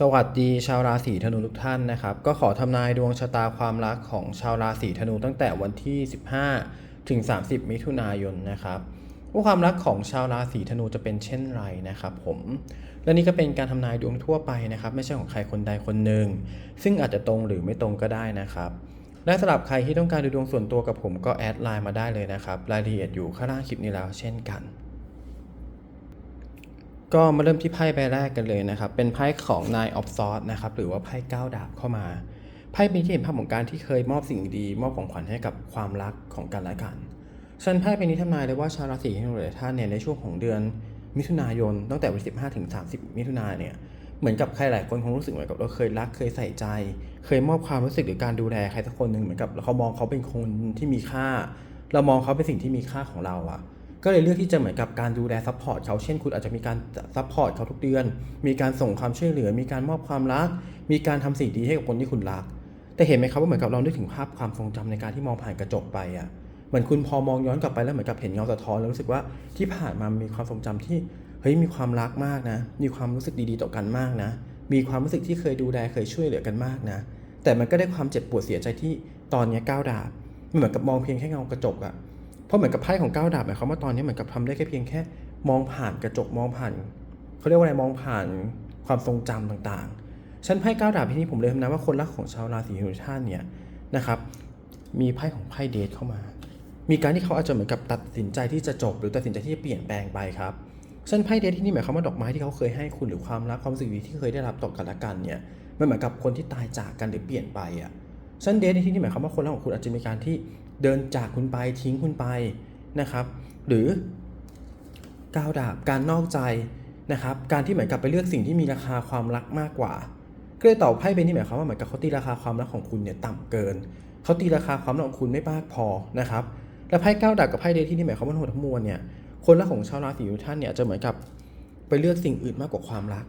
สวัสดีชาวราศีธนูทุกท่านนะครับ ก็ขอทำนายดวงชะตาความรักของชาวราศีธนูตั้งแต่วันที่ 15 ถึง 30 มิถุนายนนะครับว่าความรักของชาวราศีธนูจะเป็นเช่นไรนะครับ ผมและนี่ก็เป็นการทำนายดวงทั่วไปนะครับ ไม่ใช่ของใครคนใดคนหนึ่งซึ่งอาจจะตรงหรือไม่ตรงก็ได้นะครับและสำหรับใครที่ต้องการดูดวงส่วนตัวกับผมก็แอดไลน์มาได้เลยนะครับรายละเอียดอยู่ข้างล่างคลิปนี้แล้วเช่นกัน ก็มาเริ่มที่ไพ่ใบแรกกันเลยนะครับ เป็นไพ่ของ Nine of Swords นะครับ หรือว่าไพ่ก้าวดาบเข้ามา ไพ่เป็นที่เห็นภาพของการที่เคยมอบสิ่งดี มอบของขวัญให้กับความรักของกันและกันฉันไพ่เป็นนี้ทำนายเลยว่าชาวราศีธนูหลายท่านเนี่ยในช่วงของเดือนมิถุนายน ตั้งแต่วันที่15ถึง30 มิถุนายนเนี่ย เหมือนกับใครหลายคนคงรู้สึกเหมือนกับเราเคยรักเคยใส่ใจ เคยมอบความรู้สึกหรือการดูแลใครสักคนหนึ่งเหมือนกับเขามองเขาเป็นคนที่มีค่า เรามองเขาเป็นสิ่งที่มีค่าของเราอะ ก็เลยเลือกที่จะเหมือนกับการดูแลซัพพอร์ตเขาเช่นคุณอาจจะมีการซัพพอร์ตเขาทุกเดือน มีการส่งความช่วยเหลือ มีการมอบความรัก มีการทำสิ่งดีให้กับคนที่คุณรัก แต่เห็นไหมครับว่าเหมือนกับเรานึกถึงภาพความทรงจำในการที่มองผ่านกระจกไปอะเหมือนคุณพอมองย้อนกลับไปแล้วเหมือนกับเห็นเงาสะท้อนแล้วรู้สึกว่าที่ผ่านมามีความทรงจำที่เฮ้ยมีความรักมากนะ มีความรู้สึกดีๆต่อกันมากนะ มีความรู้สึกที่เคยดูแลเคยช่วยเหลือกันมากนะ แต่มันก็ได้ความเจ็บปวดเสียใจที่ตอนนี้ก้าวดาบมันเหมือนกับมองเพียงแค่เงากระจกอะ ราะเหมือนกับไพ่ของเก้าดาบหมายความว่าตอนนี้เหมือนกับทำได้แค่เพียงแค่ มองผ่านกระจกมองผ่านเขาเรียกว่าอะไรมองผ่านความทรงจำต่างๆฉันไพ่เก้าดาบที่นี่ผมเลยทำนะว่าคนรักของชาวราศีธนูท่านเนี่ยนะครับมีไพ่ของไพ่เดทเข้ามา มีการที่เขาอาจจะเหมือนกับตัดสินใจที่จะจบ หรือตัดสินใจที่จะเปลี่ยนแปลงไปครับฉันไพ่เดทที่นี่หมายความว่าดอกไม้ที่เขาเคยให้คุณหรือความรักความรู้สึกดีที่เคยได้รับต่อกันและกันเนี่ยมันเหมือนกับคนที่ตายจากกันหรือเปลี่ยนไปอะฉันเดทในที่นี้หมายความว่าคนรักของคุณอาจจะมีการที่ เดินจากคุณไปทิ้งคุณไปนะครับ หรือก้าวดาบการนอกใจนะครับ การที่เหมือนกับไปเลือกสิ่งที่มีราคาความรักมากกว่าก็เลยตอบไพ่เป็นที่หมายความว่าเหมือนกับเขาตีราคาความรักของคุณเนี่ยต่ำเกินเขาตีราคาความรักของคุณไม่มากพอนะครับและไพ่ก้าวดาบกับไพ่เดทที่นี่หมายความว่าทั้งหมดทั้งมวลเนี่ยคนรักของชาวราศีทุกท่านเนี่ยจะเหมือนกับไปเลือกสิ่งอื่นมากกว่าความรัก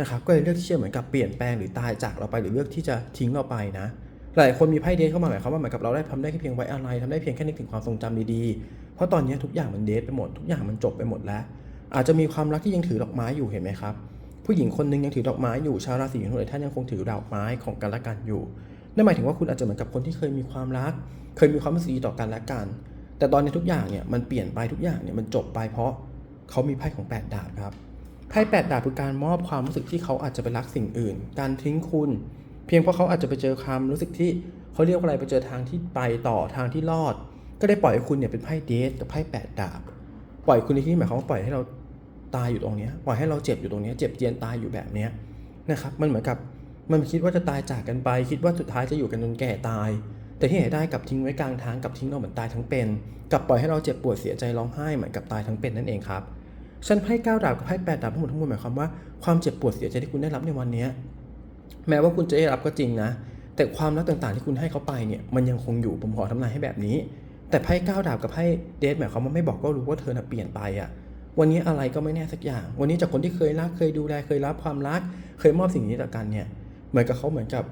นะครับ ก็เลยเลือกที่จะเหมือนกับเปลี่ยนแปลงหรือตายจากเราไปหรือเลือกที่จะทิ้งเราไปนะ หลายคนมีไพ่เดทเข้ามาหมายความว่าเหมือนกับเราได้ทำได้แค่เพียงไว้อะไรทำได้เพียงแค่นึกถึงความทรงจำดีๆ เพราะตอนนี้ทุกอย่างมันเดทไปหมดทุกอย่างมันจบไปหมดแล้ว อาจจะมีความรักที่ยังถือดอกไม้อยู่เห็นไหมครับ ผู้หญิงคนหนึงยังถือดอกไม้อยู่ชาวราศีธนูหลาท่านยังคงถือดอกไม้ของกันและกันอยู่นั่นหมายถึงว่าคุณอาจจะเหมือนกับคนที่เคยมีความรัก เคยมีความรู้สึกดีต่อกันและกัน แต่ตอนนี้ทุกอย่างเนี่ยมันเปลี่ยนไปทุกอย่างเนี่ยมันจบไปเพราะเขามีไพ่ของแปดดาบครับไพ่แปดดาบคือการมอบความรู้สึกที่เขาอาจจะไปรักสิ่งอื่น การทิ้งคุณ พียงเพราะเขาอาจจะไปเจอความรู้สึกที่เขาเรียกว่าอะไรไปเจอทางที่ไปต่อทางที่รอด ก็ได้ปล่อยให้คุณเนี่ยเป็นไพ่เดทกับไพ่แปดดาบ ปล่อยคุณในที่นี้หมายความว่าปล่อยให้เราตายอยู่ตรงนี้ปล่อยให้เราเจ็บอยู่ตรงนี้เจ็บเจียนตายอยู่แบบนี้นะครับมันเหมือนกับมันคิดว่าจะตายจากกันไป คิดว่าสุดท้ายจะอยู่กันจนแก่ตาย แต่ที่ไหนได้กับทิ้งไว้กลางทางกับทิ้งเราเหมือนตายทั้งเป็นกับปล่อยให้เราเจ็บปวดเสียใจร้องไห้เหมือนกับตายทั้งเป็นนั่นเองครับฉันไพ่เก้าดาบกับไพ่แปดดาบทั้งหมดทั้งมวลหมายความว่าความเจ็บปวดเสียใจที่คุณได้รับในวันนี้ แม้ว่าคุณจะได้รับก็จริงนะ แต่ความรักต่างๆที่คุณให้เขาไปเนี่ยมันยังคงอยู่ผมขอทำนายให้แบบนี้ แต่ไพ่ก้าดาบกับไพ่เดทหมายความว่าไม่บอกก็รู้ว่าเธอน่ะเปลี่ยนไปอะวันนี้อะไรก็ไม่แน่สักอย่าง วันนี้จากคนที่เคยรักเคยดูแลเคยรับความรัก เคยมอบสิ่งนี้ต่อกันเนี่ยเหมือนกับเขาเหมือนกับ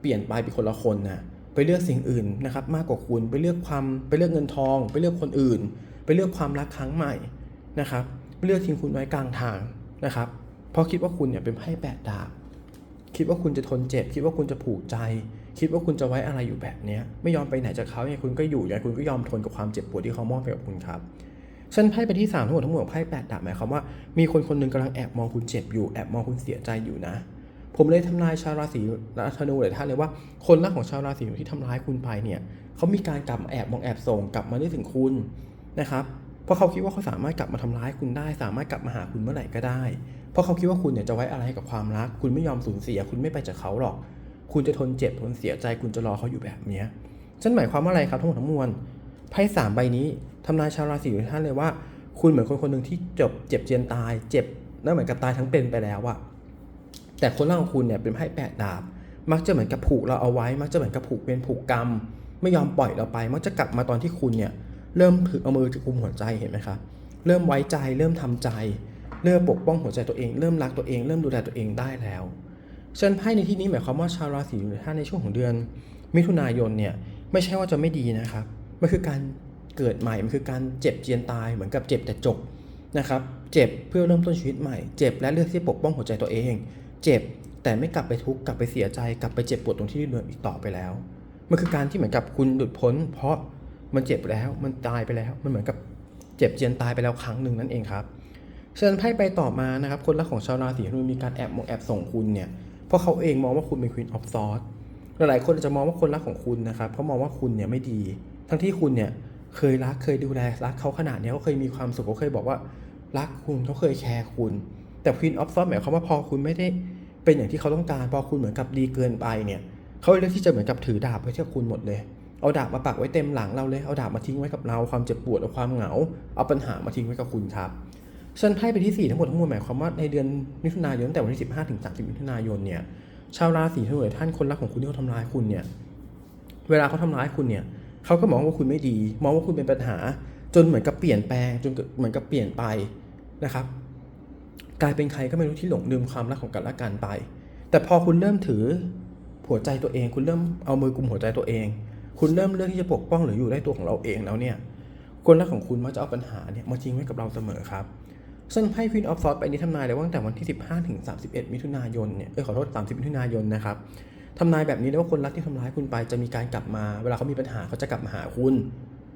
เปลี่ยนไปเป็นคนละคนนะไปเลือกสิ่งอื่นนะครับมากกว่าคุณไปเลือกความไปเลือกเงินทอง ไปเลือกคนอื่น ไปเลือกความรักครั้งใหม่นะครับเลือกทิ้งคุณไว้กลางทางนะครับเพราะคิดว่าคุณเนี่ยเป็นไพ่แปดดาบ คิดว่าคุณจะทนเจ็บ คิดว่าคุณจะผูกใจ คิดว่าคุณจะไว้อะไรอยู่แบบนี้ไม่ยอมไปไหนจากเขาเนี่ยคุณก็อยู่อย่างคุณก็ยอมทนกับความเจ็บปวดที่เขามอบให้กับคุณครับฉันไพ่ไปที่สามทั้งหมดทั้งมวลของไพ่แปดดาบหมายความว่ามีคนคนหนึ่งกำลังแอบมองคุณเจ็บอยู่แอบมองคุณเสียใจอยู่นะ ผมเลยทำนายชาวราศีธนูหลายท่านเลยว่าคนรักของชาวราศีที่ทำร้ายคุณไปเนี่ยเขามีการกลับมาแอบมองแอบส่งกลับมานึกถึงคุณนะครับเพราะเขาคิดว่าเขาสามารถกลับมาทำร้ายคุณได้ สามารถกลับมาหาคุณเมื่อไหร่ก็ได้ เพราะเขาคิดว่าคุณเนี่ยจะไว้อะไรให้กับความรัก คุณไม่ยอมสูญเสีย คุณไม่ไปจากเขาหรอก คุณจะทนเจ็บทนเสียใจคุณจะรอเขาอยู่แบบเนี้ยฉันหมายความว่าอะไรครับทั้งหมดทั้งมวลไพ่สามใบนี้ทำนายชาวราศีทุกท่านเลยว่า คุณเหมือนคนคนหนึ่งที่จบเจ็บเจียนตาย เจ็บแล้วเหมือนกับตายทั้งเป็นไปแล้วอะแต่คนร่างของคุณเนี่ยเป็นไพ่แปดดาบ มักจะเหมือนกับผูกเราเอาไว้ มักจะเหมือนกับผูกเป็นผูกกรรม ไม่ยอมปล่อยเราไป มักจะกลับมาตอนที่คุณเนี่ยเริ่มถือเอามือถือกุมหัวใจเห็นไหมครับเริ่มไว้ใจเริ่มทำใจ เริ่มปกป้องหัวใจตัวเอง เริ่มรักตัวเอง เริ่มดูแลตัวเองได้แล้วเชิญไพ่ในที่นี้หมายความว่าชาวราศีท่านในช่วงของเดือน มิถุนายนเนี่ยไม่ใช่ว่าจะไม่ดีนะครับ มันคือการเกิดใหม่ มันคือการเจ็บเจียนตายเหมือนกับเจ็บแต่จบนะครับ เจ็บเพื่อเริ่มต้นชีวิตใหม่ เจ็บและเลือกที่ปกป้องหัวใจตัวเอง เจ็บแต่ไม่กลับไปทุกข์กลับไปเสียใจกลับไปเจ็บปวดตรงที่เดิมอีกต่อไปแล้ว มันคือการที่เหมือนกับคุณหลุดพ้น เพราะมันเจ็บแล้วมันตายไปแล้ว มันเหมือนกับเจ็บเจียนตายไปแล้วครั้งหนึ่งนั่นเองครับ เชิญไพ่ไปต่อมานะครับ คนรักของชาวราศีธนูมีการแอบมองแอบส่งคุณเนี่ย เพราะเขาเองมองว่าคุณเป็น Queen of Swords หลายๆคนจะมองว่าคนรักของคุณนะครับเขามองว่าคุณเนี่ยไม่ดี ทั้งที่คุณเนี่ยเคยรักเคยดูแลรักเขาขนาดนี้เขาเคยมีความสุขเขาเคยบอกว่ารักคุณเขาเคยแคร์คุณ แต่ Queen of Swords หมายความว่าพอคุณไม่ได้เป็นอย่างที่เขาต้องการพอคุณเหมือนกับดีเกินไปเนี่ยเขาเลือกที่จะเหมือนกับถือดาบไว้ที่คุณหมดเลยเอาดาบมาปักไว้เต็มหลังเราเลย เอาดาบมาทิ้งไว้กับเรา ความเจ็บปวดเอาความเหงา เอาปัญหามาทิ้งไว้กับคุณครับ ฉันไพ่ไปที่ 4 ทั้งหมดทั้งมวลหมายความว่าในเดือนมิถุนายนตั้งแต่วันที่ 15 ถึง 30 มิถุนายนเนี่ยชาวราศีธนูท่านคนรักของคุณที่เขาทำร้ายคุณเนี่ยเวลาเขาทำร้ายคุณเนี่ยเขาก็มองว่าคุณไม่ดี มองว่าคุณเป็นปัญหา จนเหมือนกับเปลี่ยนแปลงจนเหมือนกับเปลี่ยนไปนะครับ กลายเป็นใครก็ไม่รู้ที่หลงลืมความรักของกันและกันไป แต่พอคุณเริ่มถือหัวใจตัวเอง คุณเริ่มเอามือกุมหัวใจตัวเอง คุณเริ่มเลือกที่จะปกป้องหรืออยู่ได้ตัวของเราเองแล้วเนี่ยคนรักของคุณมักจะเอาปัญหาเนี่ยมาทิ้งไว้กับเราเสมอครับ ซึ่งไพ่ Queen of Swords ไปนี้ทำนายเลยว่าตั้งแต่วันที่ 15 ถึง 31 มิถุนายนเนี่ยเออขอโทษ 30 มิถุนายนนะครับทำนายแบบนี้เลยว่าคนรักที่ทำร้ายคุณไปจะมีการกลับมา เวลาเขามีปัญหาเขาจะกลับมาหาคุณ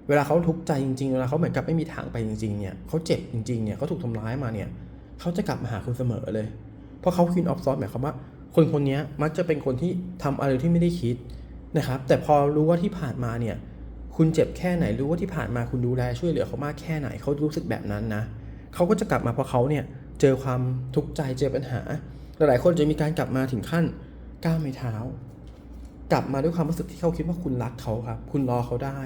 เวลาเขาทุกข์ใจจริงๆ เวลาเขาเหมือนกับไม่มีทางไปจริงๆเนี่ยเขาเจ็บจริงๆเนี่ยเขาถูกทำร้ายมาเนี่ยเขาจะกลับมาหาคุณเสมอเลย เพราะเขา Queen of Swords หมายความว่า คนคนนี้มักจะเป็นคนที่ทำอะไรที่ไม่ได้คิดนะครับแต่พอรู้ว่าที่ผ่านมาเนี่ยคุณเจ็บแค่ไหนรู้ว่าที่ผ่านมาคุณดูแลช่วยเหลือเขามากแค่ไหนเขารู้สึกแบบนั้นนะเเขาก็จะกลับมาเพราะเขาเนี่ยเจอความทุกข์ใจเจอปัญหา หลายๆคนจะมีการกลับมาถึงขั้นก้าวไม่เท้า กลับมาด้วยความรู้สึกที่เขาคิดว่าคุณรักเขาครับ คุณรอเขาได้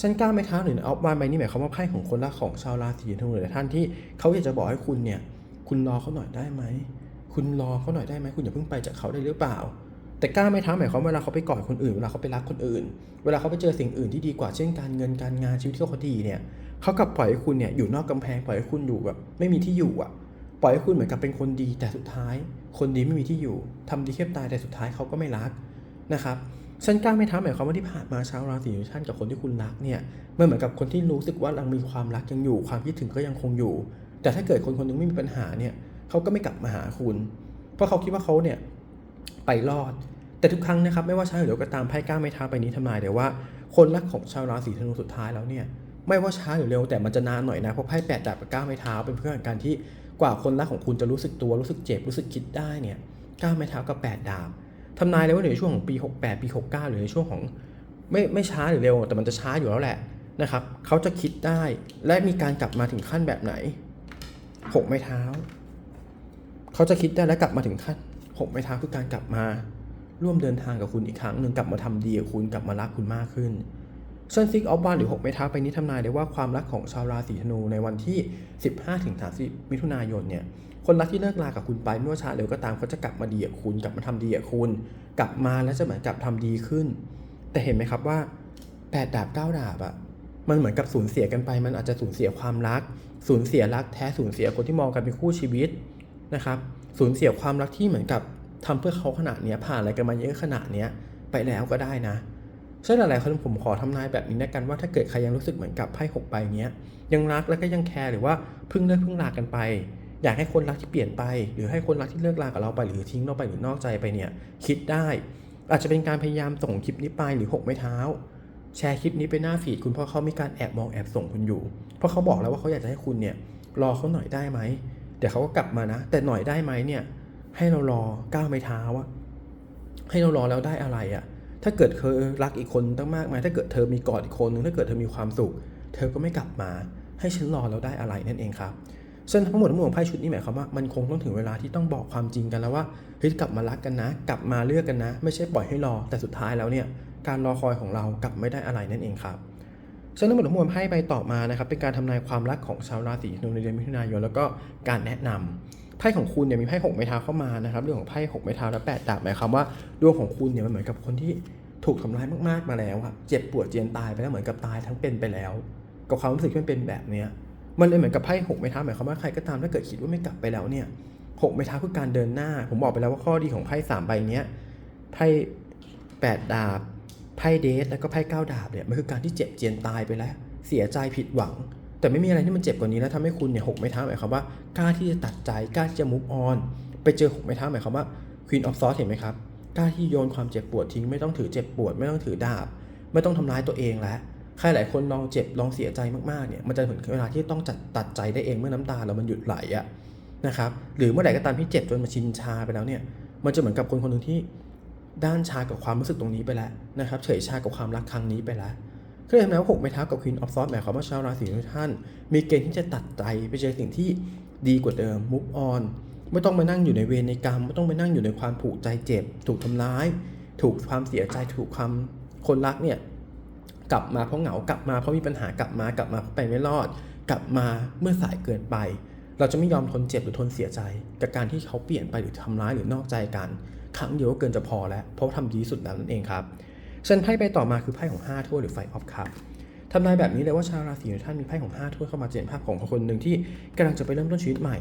ฉันกล้าไม่เท้าหรือเอาบานใบนี้หมายความว่าไพ่ของคนรักของชาวราศีธนูหรือท่านที่เขาอยากจะบอกให้คุณเนี่ย คุณรอเขาหน่อยได้ไหม คุณรอเขาหน่อยได้ไหม คุณอย่าเพิ่งไปจากเขาได้หรือเปล่า แต่กล้าไม่ท้าหมายความเวลาเขาไปกอดคนอื่นเวลาเขาไปรักคนอื่น เวลาเขาไปเจอสิ่งอื่นที่ดีกว่าเช่นการเงินการงานชีวิตที่เขาดีเนี่ยเขากลับปล่อยให้คุณเนี่ยอยู่นอกกำแพงปล่อยให้คุณอยู่แบบไม่มีที่อยู่อะปล่อยให้คุณเหมือนกับเป็นคนดีแต่สุดท้าย คนดีไม่มีที่อยู่ทำดีแค่ตายแต่สุดท้ายเขาก็ไม่รักนะครับฉันกล้าไม่ท้าหมายความว่าที่ผ่านมาชาวราศีของท่านกับคนที่คุณรักเนี่ยมันเหมือนกับคนที่รู้สึกว่ายังมีความรักยังอยู่ ความคิดถึงก็ยังคงอยู่ แต่ถ้าเกิดคนคนหนึงไม่มีปัญหาเนี่ยเขาก็ไม่กลับมาหาคุณ เพราะเขาคิดว่าเขาเนี่ยไปรอด แต่ทุกครั้งนะครับไม่ว่าช้าหรือเร็วก็ตามไพ่ก้าไม่ท้าไปนี้ทำนายเดี๋ยว่า คนรักของชาวราศีธนูสุดท้ายแล้วเนี่ยไม่ว่าช้าหรือเร็วแต่มันจะนานหน่อยนะเพราะไพ่แปดดาบกับก้าไม้เท้าเป็นเพื่อนกันที่กว่าคนรักของคุณจะรู้สึกตัวรู้สึกเจ็บรู้สึกคิดได้เนี่ยก้าไม้เท้ากับแปดดาบทำนายเลยว่าในช่วงของปี 68 ปี 69 หรือในช่วงของไม่ไม่ช้าหรือเร็ว แต่มันจะช้าอยู่แล้วแหละนะครับเขาจะคิดได้และมีการกลับมาถึงขั้นแบบไหนหกไม้เท้า เขาจะคิดได้และกลับมาถึงขั้นหกไม้เท้าคือการกลับมา ร่วมเดินทางกับคุณอีกครั้งหนึ่งกลับมาทำดีกับคุณกลับมารักคุณมากขึ้นส่วนซิกออฟบานหรือ 6 ไม้เท้าไปนี้ทำนายได้ว่าความรักของชาวราศีธนูในวันที่ 15ถึง30 มิถุนายนเนี่ย คนรักที่เลิกลากับคุณไปไม่ว่าช้าเร็วก็ตามเขาจะกลับมาดีกับคุณกลับมาทำดีกับคุณ กลับมาแล้วจะเหมือนกับทำดีขึ้น แต่เห็นไหมครับว่า 8 ดาบ 9 ดาบอะมันเหมือนกับสูญเสียกันไป มันอาจจะสูญเสียความรัก สูญเสียรักแท้สูญเสียคนที่มองกันเป็นคู่ชีวิตนะครับ สูญเสียความรักที่เหมือนกับ ทำเพื่อเขาขนาดเนี้ยผ่านอะไรกันมาเยอะขนาดเนี้ยไปแล้วก็ได้นะฉะนั้นหลายๆคนผมขอทำนายแบบนี้นะกันว่าถ้าเกิดใครยังรู้สึกเหมือนกับไพ่หกใบเนี้ยยังรักแล้วก็ยังแคร์หรือว่าเพิ่งเลิกเพิ่งลากันไป อยากให้คนรักที่เปลี่ยนไป หรือให้คนรักที่เลิกลากับเราไปหรือทิ้งเราไปหรือนอกใจไปเนี่ยคิดได้ อาจจะเป็นการพยายามส่งคลิปนี้ไปหรือหกไม้เท้า แชร์คลิปนี้ไปหน้าฟีดคุณเพราะเขามีการแอบมองแอบส่งคุณอยู่ เพราะเขาบอกแล้วว่าเขาอยากจะให้คุณเนี่ยรอเขาหน่อยได้ไหมเดี๋ยวเขาก็กลับมานะ แต่หน่อยได้ไหมเนี่ย ให้เรารอก้าวไม้เท้าอะให้เรารอแล้วได้อะไรอะถ้าเกิดเธอรักอีกคนตั้งมากมายถ้าเกิดเธอมีกอดอีกคนนึงถ้าเกิดเธอมีความสุข เธอก็ไม่กลับมา ให้ฉันรอแล้วได้อะไรนั่นเองครับซึ่งทั้งหมดทั้งมวลของไพ่ชุดนี้หมายความว่ามันคงต้องถึงเวลาที่ต้องบอกความจริงกันแล้วว่าเฮ้ยกลับมารักกันนะ กลับมาเลือกกันนะ ไม่ใช่ปล่อยให้รอแต่สุดท้ายแล้วเนี่ยการรอคอยของเรากลับไม่ได้อะไรนั่นเองครับซึ่งทั้งหมดทั้งมวลไพ่ใบต่อมานะครับเป็นการทำนายความรักของชาวราศีธนูในเดือนมิถุนายนแล้วก็การแนะนำ ไพ่ของคุณเนี่ยมีไพ่หกไม้เท้าเข้ามานะครับเรื่องของไพ่หกไม้เท้าและแปดดาบหมายความว่าดวงของคุณเนี่ยมันเหมือนกับคนที่ถูกทำร้ายมากๆมาแล้วอะเจ็บปวดเจียนตายไปแล้วเหมือนกับตายทั้งเป็นไปแล้ว กับความรู้สึกที่มันเป็นแบบเนี้ยมันเลยเหมือนกับไพ่หกไม้เท้าหมายความว่าใครก็ตามถ้าเกิดคิดว่าไม่กลับไปแล้วเนี่ยหกไม้เท้าคือการเดินหน้า ผมบอกไปแล้วว่าข้อดีของไพ่สามใบเนี้ยไพ่แปดดาบไพ่เดทแล้วก็ไพ่เก้าดาบเนี่ยมันคือการที่เจ็บเจียนตายไปแล้ว เสียใจผิดหวัง แต่ไม่มีอะไรที่มันเจ็บกว่านี้แล้วทำให้คุณเนี่ยหกไม้เท้าหมายความว่ากล้าที่จะตัดใจกล้าที่จะมุกออนไปเจอหกไม้เท้าหมายความว่า Queen of Swords เห็นไหมครับกล้าที่โยนความเจ็บปวดทิ้งไม่ต้องถือเจ็บปวด ไม่ต้องถือดาบ ไม่ต้องทำร้ายตัวเองแล้วใครหลายคนลองเจ็บลองเสียใจมากๆเนี่ยมันจะถึงเวลาที่ต้องจัดตัดใจได้เองเมื่อน้ำตาเรามันหยุดไหลอะนะครับหรือเมื่อไหร่ก็ตามที่เจ็บจนมันชินชาไปแล้วเนี่ยมันจะเหมือนกับคนคนหนึ่งที่ด้านชากับความรู้สึกตรงนี้ไปแล้วนะครับเฉยชากับความรักครั้งนี้ไปแล้ว ก็เลยทำให้ว่าหกไม้เท้ากับ Queen of Swords หมายความว่าชาวราศีทุกท่าน มีเกณฑ์ที่จะตัดใจไปเจอสิ่งที่ดีกว่าเดิม move on ไม่ต้องมานั่งอยู่ในเวรในกรรม ไม่ต้องไปนั่งอยู่ในความผูกใจเจ็บ ถูกทำร้าย ถูกความเสียใจถูกความคนรักเนี่ยกลับมาเพราะเหงากลับมาเพราะมีปัญหากลับมากลับมาเพราะไปไม่รอด กลับมาเมื่อสายเกินไป เราจะไม่ยอมทนเจ็บหรือทนเสียใจ กับการที่เขาเปลี่ยนไปหรือทำร้ายหรือนอกใจกัน ครั้งเดียวก็เกินจะพอแล้ว เพราะว่าทำดีสุดแล้วนั่นเองครับ เช่นไพ่ใบต่อมาคือไพ่ของ 5 ถ้วยหรือไฟออฟคัพทำนายแบบนี้เลยว่าชาวราศีของท่านมีไพ่ของ 5 ถ้วยเข้ามาเจนภาพของคนหนึ่งที่กำลังจะไปเริ่มต้นชีวิตใหม่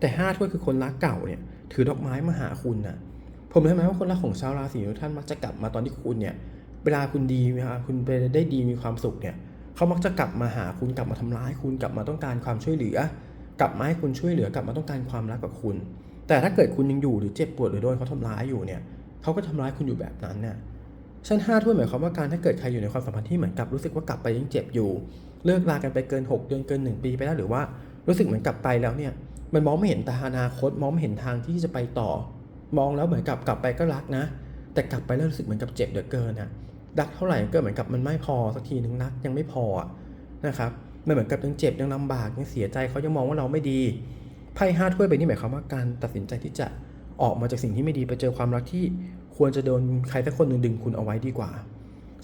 แต่ 5 ถ้วยคือคนรักเก่าเนี่ยถือดอกไม้มาหาคุณนะผมเลยไหมว่าคนรักของชาวราศีของท่านมักจะกลับมาตอนที่คุณเนี่ยเวลาคุณดีเวลาคุณไปได้ดีมีความสุขเนี่ยเขามักจะกลับมาหาคุณกลับมาทำร้ายคุณกลับมาต้องการความช่วยเหลือ กลับมาให้คุณช่วยเหลือกลับมาต้องการความรักกับคุณ แต่ถ้าเกิดคุณยังอยู่หรือเจ็บปวดหรือโดนเขาทำร้ายอยู่เนี่ยเขาก็ทำร้ายคุณอยู่แบบนั้นเนี่ย ชั้นห้าถ้วยหมายความว่าการถ้าเกิดใครอยู่ในความสัมพันธ์ที่เหมือนกับรู้สึกว่ากลับไปยังเจ็บอยู่ เลิกลากันไปเกิน 6 เดือนเกิน 1 ปีไปแล้วหรือว่ารู้สึกเหมือนกลับไปแล้วเนี่ยมันมองไม่เห็นตาอนาคต มองไม่เห็นทางที่จะไปต่อ มองแล้วเหมือนกับกลับไปก็รักนะ แต่กลับไปแล้วรู้สึกเหมือนกับเจ็บเหลือเกินนะรักเท่าไหร่ก็เหมือนกับมันไม่พอสักทีนึงรักยังไม่พออะนะครับมันเหมือนกับยังเจ็บยังลำบากยังเสียใจเขายังมองว่าเราไม่ดีไพ่ห้าถ้วยใบนี้หมายความว่าการตัดสินใจที่จะออกมาจากสิ่งที่ไม่ดีไปเจอความรักที่ ควรจะโดนใครสักคนหนึ่งดึงคุณเอาไว้ดีกว่า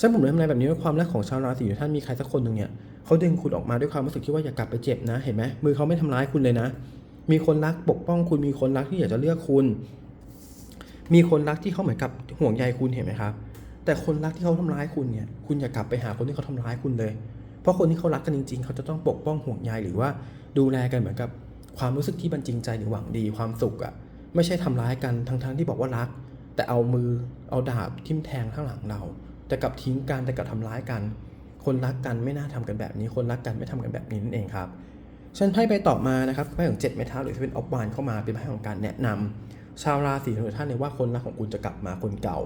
ฉันผมเลยทำนายแบบนี้ว่าความรักของชาวราศีของท่านมีใครสักคนหนึ่งเนี่ยเขาดึงคุณออกมาด้วยความรู้สึกที่ว่าอย่ากลับไปเจ็บนะเห็นไหมมือเขาไม่ทำร้ายคุณเลยนะ มีคนรักปกป้องคุณมีคนรักที่อยากจะเลือกคุณ มีคนรักที่เขาเหมือนกับห่วงใยคุณเห็นไหมครับ แต่คนรักที่เขาทำร้ายคุณเนี่ยคุณอย่ากลับไปหาคนที่เขาทำร้ายคุณเลย เพราะคนที่เขารักกันจริง ๆ เขาจะต้องปกป้องห่วงใยหรือว่าดูแลกันเหมือนกับความรู้สึกที่มันจริงใจหรือหวังดีความสุขอะไม่ใช่ทำร้ายกันทั้งๆที่บอกว่ารัก แต่เอามือเอาดาบทิ่มแทงข้างหลังเรา แต่กลับทิ้งกันแต่กลับทำร้ายกัน คนรักกันไม่น่าทำกันแบบนี้ คนรักกันไม่ทำกันแบบนี้นั่นเองครับฉันไพ่ไปต่อมานะครับไพ่ของเจ็ดไม้เท้าหรือที่เป็นออฟวานเข้ามาเป็นไพ่ของการแนะนำชาวราศีของท่านเนี่ยว่าคนรักของคุณจะกลับมาคนเก่า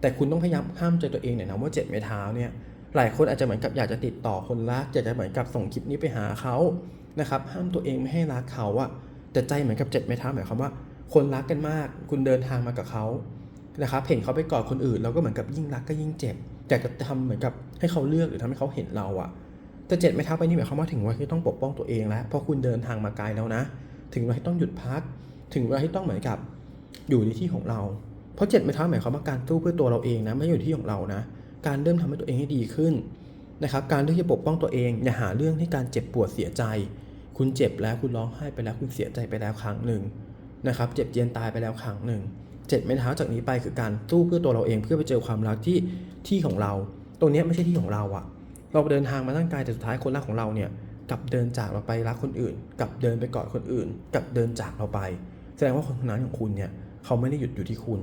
แต่คุณต้องพยายามห้ามใจตัวเองหน่อยนะว่าเจ็ดไม้เท้าเนี่ยหลายคนอาจจะเหมือนกับอยากจะติดต่อคนรักอยากจะเหมือนกับส่งคลิปนี้ไปหาเขานะครับห้ามตัวเองไม่ให้รักเขาอะแต่ใจเหมือนกับเจ็ดไม้เท้าหมายความว่า คนรักกันมาก คุณเดินทางมากับเขา นะครับเห็นเขาไปกอดคนอื่นเราก็เหมือนกับยิ่งรักก็ยิ่งเจ็บอยากจะทำเหมือนกับให้เขาเลือกหรือทำให้เขาเห็นเราอะแต่เจ็ดไม่เท้าไปนี่หมายความว่าถึงเวลาที่ต้องปกป้องตัวเองแล้วเพราะคุณเดินทางมาไกลแล้วนะ ถึงเวลาที่ต้องหยุดพัก ถึงเวลาที่ต้องเหมือนกับอยู่ในที่ของเรา เพราะเจ็ดไม่เท้าหมายความว่าการสู้เพื่อตัวเราเองนะไม่อยู่ที่ของเรานะ การเริ่มทำให้ตัวเองให้ดีขึ้นนะครับการเลือกที่จะปกป้องตัวเองอย่าหาเรื่องให้การเจ็บปวดเสียใจ คุณเจ็บแล้วคุณร้องไห้ไปแล้วคุณเสียใจไปแล้วครั้งหนึ่งนะครับเจ็บเจียนตายไปแล้วครั้งหนึ่ง เจ็ดไม้เท้าจากนี้ไปคือการสู้เพื่อตัวเราเองเพื่อไปเจอความรักที่ที่ของเรา ตรงนี้ไม่ใช่ที่ของเราอะเราเดินทางมาตั้งไกลแต่สุดท้ายคนรักของเราเนี่ยกลับเดินจากเราไปรักคนอื่นกลับเดินไปกอดคนอื่นกลับเดินจากเราไป แสดงว่าคนคนนั้นของคุณเนี่ยเขาไม่ได้หยุดอยู่ที่คุณ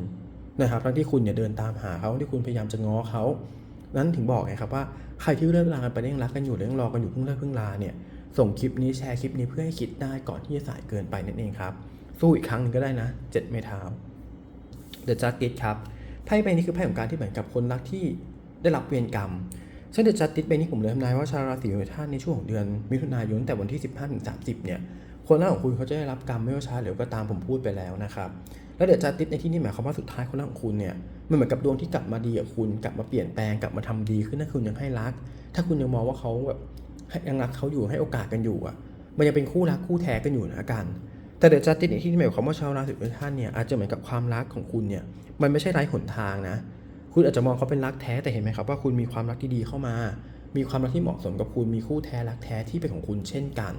นะครับทั้งที่คุณเนี่ยเดินตามหาเขาที่คุณพยายามจะง้อเขานั้นถึงบอกไงครับว่าใครที่เลิกลากันไปยังรักกันอยู่หรือยังรอกันอยู่เพิ่งเลิกเพิ่งลาเนี่ยส่งคลิปนี้แชร์คลิปนี้เพื่อให้คิดได้ก่อนที่จะสายเกินไปนั่นเองครับสู้อีกครั้งนึงก็ได้นะเจ็ดไม้เท้าเดอะจั s ติสครับไพ่ใบนี้คือไพ่ของการที่เหมือนกับคนรักที่ได้รับเวรกรรมซึ่งเดอะจั s ติสใบนี้ผมเลยทำนายว่าชาวราศีของท่านในช่วงของเดือนมิถุนายนแต่วันที่ 15ถึง30 เนี่ยคนรักของคุณเขาจะได้รับกรรมไม่ว่าช้าหรือก็ตามผมพูดไปแล้วนะครับและเดอะจั s ติสในที่นี้หมายความว่าสุดท้ายคนรักของคุณเนี่ยมันเหมือนกับดวงที่กลับมาดีกับคุณกลับมาเปลี่ยนแปลงกลับมาทำดีขึ้นถ้าคุณยังให้รัก ถ้าคุณยังมองว่าเขาแบบยังรักเขาอยู่ให้โอกาสกันอยู่อะมันยังเป็นคู่รักคู่แท้กันอยู่นะกัน แต่เดอะจั s ติสในที่นี้หมายความว่าชาวราศีของท่านเนี่ยอาจจะเหมือนกับความรักของคุณเนี่ยมันไม่ใช่ไร้หนทางนะ คุณอาจจะมองเขาเป็นรักแท้แต่เห็นไหมครับว่าคุณมีความรักที่ดีเข้ามา มีความรักที่เหมาะสมกับคุณมีคู่แท้รักแท้ที่เป็นของคุณเช่นกัน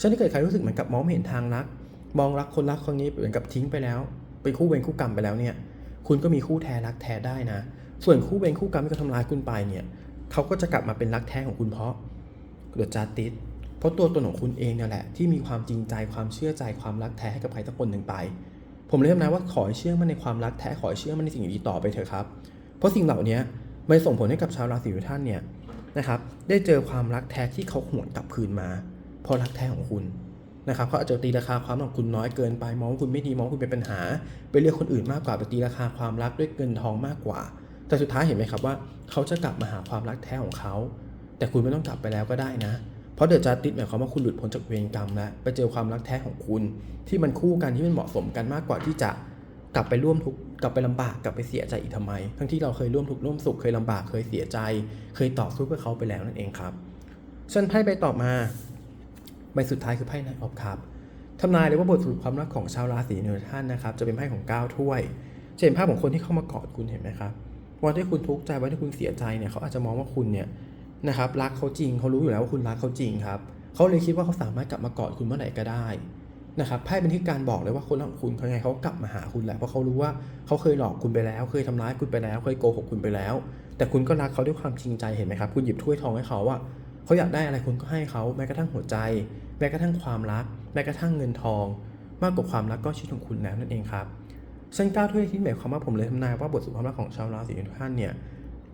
ฉะนั้นถ้าเกิดใครรู้สึกเหมือนกับมองไม่เห็นทางรัก มองรักคนรักคนนี้เหมือนกับทิ้งไปแล้วเป็นคู่เวรคู่กรรมไปแล้วเนี่ยคุณก็มีคู่แท้รักแท้ได้นะ ส่วนคู่เวรคู่กรรมที่เขาทำร้ายคุณไปเนี่ยเขาก็จะกลับมาเป็นรักแท้ของคุณเพราะเดอดจาติส เพราะตัวตนของคุณเองเนี่ยแหละที่มีความจริงใจความเชื่อใจความรักแท้ให้กับใครสักคนหนึ่งไป ผมเลยทำนายว่าขอให้เชื่อมันในความรักแท้ขอให้เชื่อมันในสิ่งดีต่อไปเถอะครับ เพราะสิ่งเหล่านี้มันส่งผลให้กับชาวราศีของท่านเนี่ยนะครับได้เจอความรักแท้ที่เขาหวนกลับคืนมา เพราะรักแท้ของคุณนะครับเขาอาจจะตีราคาความรักของคุณน้อยเกินไปมองคุณไม่ดีมองคุณเป็นปัญหา ไปเลือกคนอื่นมากกว่าไปตีราคาความรักด้วยเงินทองมากกว่า แต่สุดท้ายเห็นไหมครับว่า เขาจะกลับมาหาความรักแท้ของเขา แต่คุณไม่ต้องกลับไปแล้วก็ได้นะ เพราะเดอะจัสติสหมายความว่าคุณหลุดพ้นจากเวรกรรมแล้วไปเจอความรักแท้ของคุณ ที่มันคู่กันที่มันเหมาะสมกันมากกว่าที่จะกลับไปร่วมทุกข์กลับไปลำบากกลับไปเสียใจอีกทำไม ทั้งที่เราเคยร่วมทุกข์ร่วมสุขเคยลำบากเคยเสียใจ เคยต่อสู้เพื่อเขาไปแล้วนั่นเองครับส่วนไพ่ใบต่อมาใบสุดท้ายคือไพ่ไนท์ออฟคัพทำนายเลยว่าบทสรุปความรักของชาวราศีเนอท่านนะครับจะเป็นไพ่ของ9ถ้วยจะเห็นภาพของคนที่เข้ามากอดคุณเห็นไหมครับวันที่คุณทุกข์ใจวันที่คุณเสียใจเนี่ยเขาอาจจะมองว่าคุณเนี่ย นะครับรักเขาจริงเขารู้อยู่แล้วว่าคุณรักเขาจริงครับเขาเลยคิดว่าเขาสามารถกลับมากอดคุณเมื่อไหร่ก็ได้นะครับไพ่เป็นที่การบอกเลยว่าคนรักคุณเขาไงเขากลับมาหาคุณแหละเพราะเขารู้ว่าเขาเคยหลอกคุณไปแล้ว เคยทำร้ายคุณไปแล้ว เคยโกหกคุณไปแล้ว แต่คุณก็รักเขาด้วยความจริงใจเห็นไหมครับ คุณหยิบถ้วยทองให้เขาว่าเขาอยากได้อะไรคุณก็ให้เขาแม้กระทั่งหัวใจ แม้กระทั่งความรัก แม้กระทั่งเงินทอง มากกว่าความรักก็ชีวิตของคุณแล้วนั่นเองครับซึ่งก้าวถ้วยที่หมายความว่าผมเลยทำนายว่าบทสุภาพรักของชาวราศีทุกท่านเนี่ย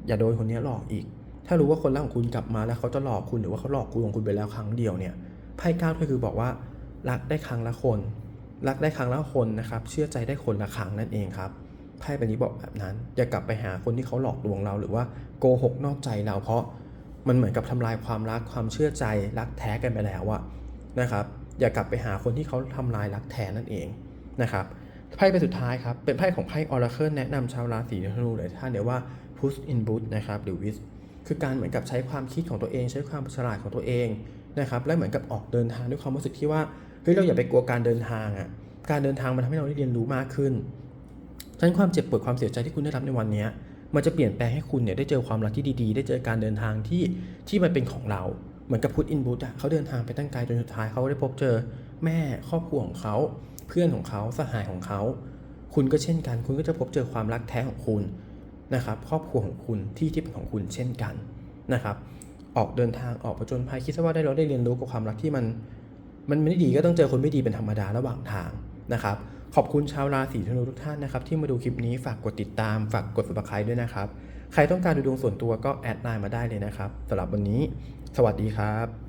อย่าโดนคนนี้หลอกอีก ถ้ารู้ว่าคนรักของคุณกลับมาแล้วเขาจะหลอกคุณหรือว่าเขาหลอกคุณของคุณไปแล้วครั้งเดียวเนี่ยไพ่เก้าก็คือบอกว่ารักได้ครั้งละคน รักได้ครั้งละคนนะครับ เชื่อใจได้คนละครั้งนั่นเองครับไพ่ใบนี้บอกแบบนั้น อย่ากลับไปหาคนที่เขาหลอกลวงเรา หรือว่าโกหกนอกใจเราเพราะมันเหมือนกับทำลายความรักความเชื่อใจรักแท้กันไปแล้วอะนะครับ อย่ากลับไปหาคนที่เขาทำลายรักแท้นั่นเองนะครับไพ่ใบสุดท้ายครับเป็นไพ่ของไพ่ออราเคิลแนะนำชาวราศีธนูเลยท่านเดียวว่า push in boot นะครับหรือ with คือการเหมือนกับใช้ความคิดของตัวเอง ใช้ความฉลาดของตัวเองนะครับและเหมือนกับออกเดินทางด้วยความรู้สึกที่ว่าเฮ้ยเราอย่าไปกลัวการเดินทางอะการเดินทางมันทำให้เราได้เรียนรู้มากขึ้นฉะนั้นความเจ็บปวดความเสียใจที่คุณได้รับในวันเนี้ยมันจะเปลี่ยนแปลงให้คุณเนี่ยได้เจอความรักที่ดีๆ ได้เจอการเดินทางที่ที่มันเป็นของเรา เหมือนกับพุทอินบูตอะเขาเดินทางไปตั้งไกลจนสุดท้ายเขาได้พบเจอแม่ครอบครัวของเขา เพื่อนของเขาสหายของเขา คุณก็เช่นกัน คุณก็จะพบเจอความรักแท้ของคุณ นะครับครอบครัวของคุณที่ที่เป็นของคุณเช่นกันนะครับ ออกเดินทางออกประจนภัยคิดซะว่าได้เราได้เรียนรู้กับความรักที่มัน มันไม่ดีก็ต้องเจอคนไม่ดีเป็นธรรมดาระหว่างทางนะครับ ขอบคุณชาวราศีธนูทุกท่านนะครับ ที่มาดูคลิปนี้ฝากกดติดตาม ฝากกด subscribe ด้วยนะครับ ใครต้องการดูดวงส่วนตัวก็แอดไลน์มาได้เลยนะครับสำหรับวันนี้ สวัสดีครับ